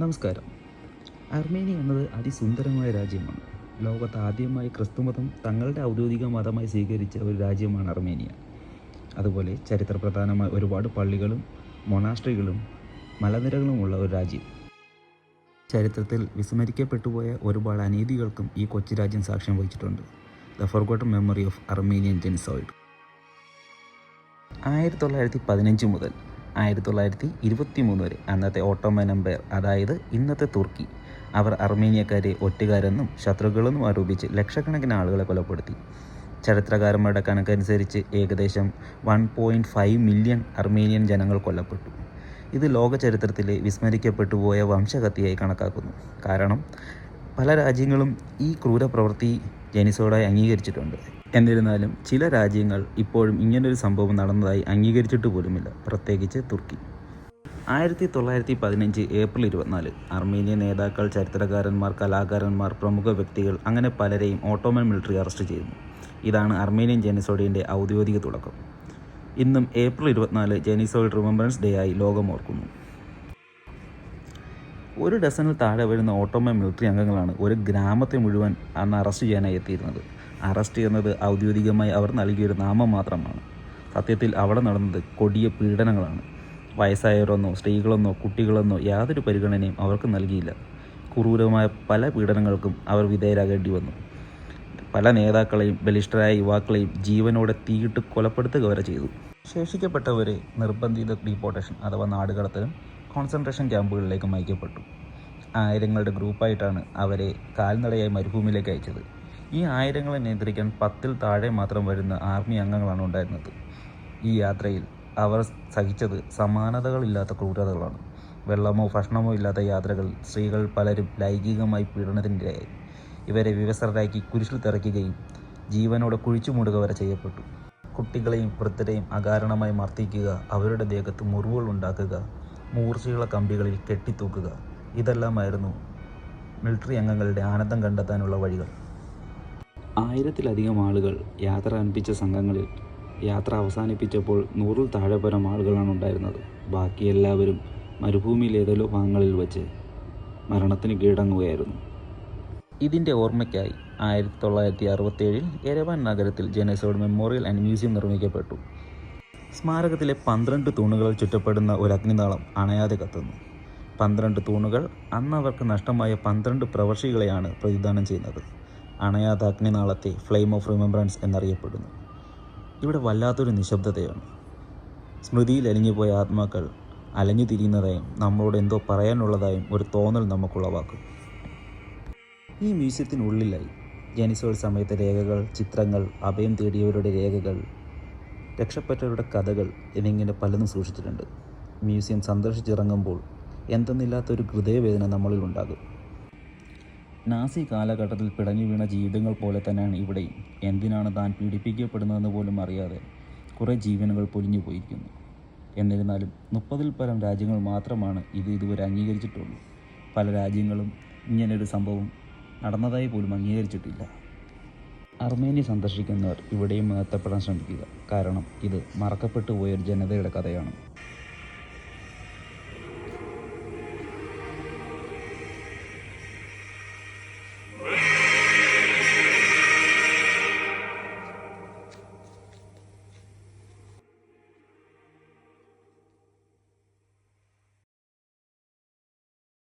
നമസ്കാരം. അർമേനിയ എന്നത് അതിസുന്ദരമായ രാജ്യമാണ്. ലോകത്ത് ആദ്യമായി ക്രിസ്തുമതം തങ്ങളുടെ ഔദ്യോഗിക മതമായി സ്വീകരിച്ച ഒരു രാജ്യമാണ് അർമേനിയ. അതുപോലെ ചരിത്രപ്രധാനമായ ഒരുപാട് പള്ളികളും മൊണാസ്ട്രികളും മലനിരകളുമുള്ള ഒരു രാജ്യം. ചരിത്രത്തിൽ വിസ്മരിക്കപ്പെട്ടുപോയ ഒരുപാട് അനീതികൾക്കും ഈ കൊച്ചു രാജ്യം സാക്ഷ്യം വഹിച്ചിട്ടുണ്ട്. The forgot memory of Armenian genocide ആയിരത്തി തൊള്ളായിരത്തി പതിനഞ്ച് മുതൽ ആയിരത്തി തൊള്ളായിരത്തി ഇരുപത്തി മൂന്ന് വരെ അന്നത്തെ ഓട്ടോമൻ എംപയർ അതായത് ഇന്നത്തെ തുർക്കി. അവർ അർമേനിയക്കാരെ ഒറ്റുകാരെന്നും ശത്രുക്കളെന്നും ആരോപിച്ച് ലക്ഷക്കണക്കിന് ആളുകളെ കൊലപ്പെടുത്തി. ചരിത്രകാരന്മാരുടെ കണക്കനുസരിച്ച് ഏകദേശം one point five million Armenian ജനങ്ങൾ കൊല്ലപ്പെട്ടു. ഇത് ലോക ചരിത്രത്തിലെ വിസ്മരിക്കപ്പെട്ടു പോയ വംശഹത്യയായി കണക്കാക്കുന്നു. കാരണം പല രാജ്യങ്ങളും ഈ ക്രൂരപ്രവൃത്തി ജനിസോഡായി അംഗീകരിച്ചിട്ടുണ്ട്. എന്നിരുന്നാലും ചില രാജ്യങ്ങൾ ഇപ്പോഴും ഇങ്ങനൊരു സംഭവം നടന്നതായി അംഗീകരിച്ചിട്ട് പോലുമില്ല. പ്രത്യേകിച്ച് തുർക്കി. ആയിരത്തി തൊള്ളായിരത്തി പതിനഞ്ച് ഏപ്രിൽ ഇരുപത്തിനാല് അർമേനിയൻ നേതാക്കൾ ചരിത്രകാരന്മാർ കലാകാരന്മാർ പ്രമുഖ വ്യക്തികൾ അങ്ങനെ പലരെയും ഓട്ടോമൻ മിലിറ്ററി അറസ്റ്റ് ചെയ്യുന്നു. ഇതാണ് അർമേനിയൻ ജെനിസോഡിന്റെ ഔദ്യോഗിക തുടക്കം. ഇന്നും ഏപ്രിൽ ഇരുപത്തിനാല് ജെനിസോയിഡ് റിമംബറൻസ് ഡേ ആയി ലോകം ഓർക്കുന്നു ഒരു ഡസനിൽ താഴെ വരുന്ന ഓട്ടോമൻ മിലിറ്ററി അംഗങ്ങളാണ് ഒരു ഗ്രാമത്തെ മുഴുവൻ അന്ന് അറസ്റ്റ് ചെയ്യാനായി എത്തിയിരുന്നത്. അറസ്റ്റ് ചെയ്യുന്നത് ഔദ്യോഗികമായി അവർ നൽകിയൊരു നാമം മാത്രമാണ്. സത്യത്തിൽ അവിടെ നടന്നത് കൊടിയ പീഡനങ്ങളാണ്. വയസ്സായവരെന്നോ സ്ത്രീകളെന്നോ കുട്ടികളെന്നോ യാതൊരു പരിഗണനയും അവർക്ക് നൽകിയില്ല. ക്രൂരമായ പല പീഡനങ്ങൾക്കും അവർ വിധേയരാകേണ്ടി വന്നു. പല നേതാക്കളെയും ബലിഷ്ഠരായ യുവാക്കളെയും ജീവനോടെ തീയിട്ട് കൊലപ്പെടുത്തുക വരെ ചെയ്തു. ശേഷിക്കപ്പെട്ടവരെ നിർബന്ധിത ഡീപ്പോർട്ടേഷൻ അഥവാ നാടുകടത്തലും കോൺസെൻട്രേഷൻ ക്യാമ്പുകളിലേക്ക് അയക്കപ്പെട്ടു ആയിരങ്ങളുടെ ഗ്രൂപ്പായിട്ടാണ് അവരെ കാൽനടയായി മരുഭൂമിയിലേക്ക് അയച്ചത്. ഈ ആയിരങ്ങളെ നിയന്ത്രിക്കാൻ പത്തിൽ താഴെ മാത്രം വരുന്ന ആർമി അംഗങ്ങളാണ് ഉണ്ടായിരുന്നത്. ഈ യാത്രയിൽ അവർ സഹിച്ചത് സമാനതകളില്ലാത്ത ക്രൂരതകളാണ്. വെള്ളമോ ഭക്ഷണമോ ഇല്ലാത്ത യാത്രകൾ സ്ത്രീകൾ പലരും ലൈംഗികമായി പീഡനത്തിനിരയായി. ഇവരെ വിവസരരാക്കി കുരിശിൽ തിറയ്ക്കുകയും ജീവനോടെ കുഴിച്ചു മൂടുക വരെ ചെയ്യപ്പെട്ടു. കുട്ടികളെയും വൃദ്ധരെയും അകാരണമായി മർദ്ദിക്കുക അവരുടെ ദേഹത്ത് മുറിവുകൾ ഉണ്ടാക്കുക മൂർച്ചയുള്ള കമ്പികളിൽ കെട്ടിത്തൂക്കുക. ഇതെല്ലാമായിരുന്നു മിലിറ്ററി അംഗങ്ങളുടെ ആനന്ദം കണ്ടെത്താനുള്ള വഴികൾ. ആയിരത്തിലധികം ആളുകൾ യാത്ര അനുപ്പിച്ച സംഘങ്ങളിൽ യാത്ര അവസാനിപ്പിച്ചപ്പോൾ നൂറിൽ താഴെ പരം ആളുകളാണ് ഉണ്ടായിരുന്നത്. ബാക്കി എല്ലാവരും മരുഭൂമിയിൽ ഏതെല്ലോ ഭാഗങ്ങളിൽ വെച്ച് മരണത്തിന് കീഴടങ്ങുകയായിരുന്നു. ഇതിന്റെ ഓർമ്മയ്ക്കായി ആയിരത്തി തൊള്ളായിരത്തി അറുപത്തേഴിൽ എരവാൻ നഗരത്തിൽ ജനസോഡ് മെമ്മോറിയൽ ആൻഡ് മ്യൂസിയം നിർമ്മിക്കപ്പെട്ടു. സ്മാരകത്തിലെ പന്ത്രണ്ട് തൂണുകൾ ചുറ്റപ്പെടുന്ന ഒരു അഗ്നിനാളം അണയാതെ കത്തുന്നു. പന്ത്രണ്ട് തൂണുകൾ അന്ന് അവർക്ക് നഷ്ടമായ പന്ത്രണ്ട് പ്രവർഷികളെയാണ് പ്രതിദാനം ചെയ്യുന്നത്. അണയാത അഗ്നിനാളത്തെ ഫ്ലെയിം ഓഫ് റിമെമ്പറൻസ് എന്നറിയപ്പെടുന്നു. ഇവിടെ വല്ലാത്തൊരു നിശബ്ദതയാണ്. സ്മൃതിയിൽ അലിഞ്ഞുപോയ ആത്മാക്കൾ അലഞ്ഞു തിരിയുന്നതായും നമ്മളോട് എന്തോ പറയാനുള്ളതായും ഒരു തോന്നൽ നമുക്കുളവാക്കും ഈ മ്യൂസിയത്തിനുള്ളിലായി ജനിസോൾ സമയത്തെ രേഖകൾ ചിത്രങ്ങൾ അഭയം തേടിയവരുടെ രേഖകൾ രക്ഷപ്പെട്ടവരുടെ കഥകൾ എന്നിങ്ങനെ പലതും സൂക്ഷിച്ചിട്ടുണ്ട്. മ്യൂസിയം സന്ദർശിച്ചിറങ്ങുമ്പോൾ എന്തെന്നില്ലാത്തൊരു ഹൃദയവേദന നമ്മളിൽ ഉണ്ടാകും. നാസി കാലഘട്ടത്തിൽ പിടഞ്ഞു വീണ ജീവിതങ്ങൾ പോലെ തന്നെയാണ് ഇവിടെയും. എന്തിനാണ് താൻ പീഡിപ്പിക്കപ്പെടുന്നതെന്ന് പോലും അറിയാതെ കുറേ ജീവനുകൾ പൊലിഞ്ഞു പോയിരിക്കുന്നു. എന്നിരുന്നാലും മുപ്പതിൽ പരം രാജ്യങ്ങൾ മാത്രമാണ് ഇത് ഇതുവരെ അംഗീകരിച്ചിട്ടുള്ളൂ. പല രാജ്യങ്ങളും ഇങ്ങനൊരു സംഭവം നടന്നതായി പോലും അംഗീകരിച്ചിട്ടില്ല. അർമേനിയ സന്ദർശിക്കുന്നവർ ഇവിടെയും എത്തപ്പെടാൻ ശ്രമിക്കുക. കാരണം ഇത് മറക്കപ്പെട്ടു പോയൊരു ജനതയുടെ കഥയാണ്.